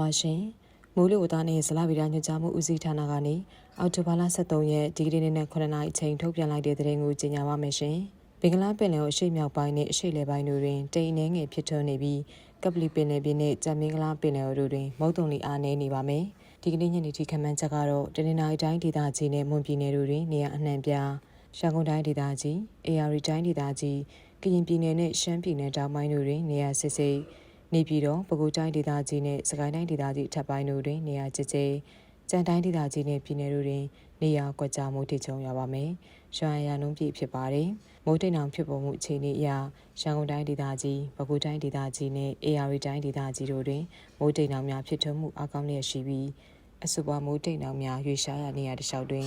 ပါရှင်။မိုးလေဝသနဲ့ဇလဗီရာညွှန်ကြားမှုဦးစီးဌာနကနေအောက်တိုဘာလ23ရက်ဒီကနေ့နေ့နဲ့9နာရီအချိန်ထုတ်ပြန်လိုက်တဲ့သတင်းကိုကြေညာပါမယ်ရှင်။ဘင်္ဂလားပင်လယ်ကိုအရှေ့မြောက်ပိုင်းနဲ့အရှေ့လယ်ပိုင်းတို့တွင်တိမ်အနေငယ်ဖြစ်ထွန်းနေပြီးကပလီပင်လယ်ပြင်နဲ့ကြံမင်္ဂလားပင်လယ်တို့တွင်မုတ်တုံလီအားနည်းနေပါမယ်။ဒီကနေ့ညနေထိခန့်မှန်းချက်ကတော့တနင်္လာရီတိုင်းဒေသကြီးနဲ့မွန်ပြည်နယ်တို့တွင်နေရာအနှံ့ပြားရန်ကုန်တိုင်းဒေသကြီး၊ AR တိုင်းဒေသကြီး၊ကရင်ပြည်နယ်နဲ့ရှမ်းပြည်နယ်တောင်ပိုင်းတို့တွင်နေရာစစ်စစ် နေပြည်တော်ပဲခူးတိုင်းဒေသကြီးနဲ့စကိုင်းတိုင်းဒေသကြီးအထက်ပိုင်းတို့တွင်နေရာကျကျကြံတိုင်းဒေသကြီးနဲ့ပြည်နယ်တို့တွင်နေရာကွက်ကြားမှုထိချုံရပါမယ်။ရွှာရနှုံးပြည့်ဖြစ်ပါတယ်။မိုးတိမ်အောင်ဖြစ်ပေါ်မှုအခြေအနေအရရန်ကုန်တိုင်းဒေသကြီးပဲခူးတိုင်းဒေသကြီးနဲ့ AR တိုင်းဒေသကြီးတို့တွင်မိုးတိမ်အောင်များဖြစ်ထွန်းမှုအကောင်းလျက်ရှိပြီးအဆိုပါမိုးတိမ်အောင်များရွေရှားရနေရာတစ်လျှောက်တွင်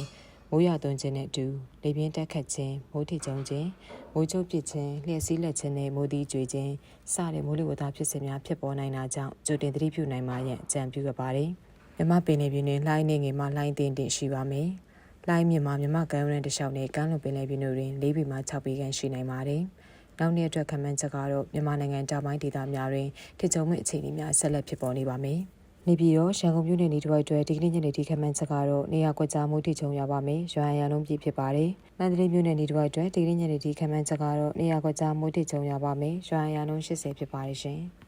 မိုးရသွန်းခြင်းနဲ့အတူလေပြင်းတက်ခတ်ခြင်းမိုးထိကျုံခြင်းမိုးချုပ်ပစ်ခြင်းလျှက်စီးလက်ခြင်းနဲ့မိုးသီးကြွေခြင်းစတဲ့မိုးလေဝသဖြစ်စဉ်များဖြစ်ပေါ်နိုင်တာကြောင့်ကြိုတင်သတိပြုနိုင်မှာရန်အကြံပြုခဲ့ပါတယ်မြမပင်လေပြင်းတွင်လှိုင်းနေငယ်မှလှိုင်းတင်တင်ရှိပါမယ်လှိုင်းမြင့်မှာမြမကမ်းရန်တစ်လျှောက်နဲ့ကမ်းလွန်ပင်လေပြင်းတို့တွင်၄ပေမှ6ပေခန့်ရှိနိုင်ပါတယ်နောက်နေ့အတွက်ခံမှန်းချက်ကတော့မြန်မာနိုင်ငံတောင်ပိုင်းဒေသများတွင်ထစ်ချုံမဲ့အခြေအနေများဆက်လက်ဖြစ်ပေါ်နေပါမယ်။ နေပြည်တော်ရန်ကုန်မြို့နယ်နေတစ်ဝိုက်အတွက်ဒီကနေ့ညနေထိခန့်မှန်းချက်ကတော့နေရာကွက်ကြားမှုထိချုံရပါမယ်။ရွာရန်လုံးပြည့်ဖြစ်ပါတယ်။မန္တလေးမြို့နယ်နေတစ်ဝိုက်အတွက်ဒီကနေ့ညနေထိခန့်မှန်းချက်ကတော့နေရာကွက်ကြားမှုထိချုံရပါမယ်။ရွာရန်လုံး80ဖြစ်ပါတယ်ရှင်။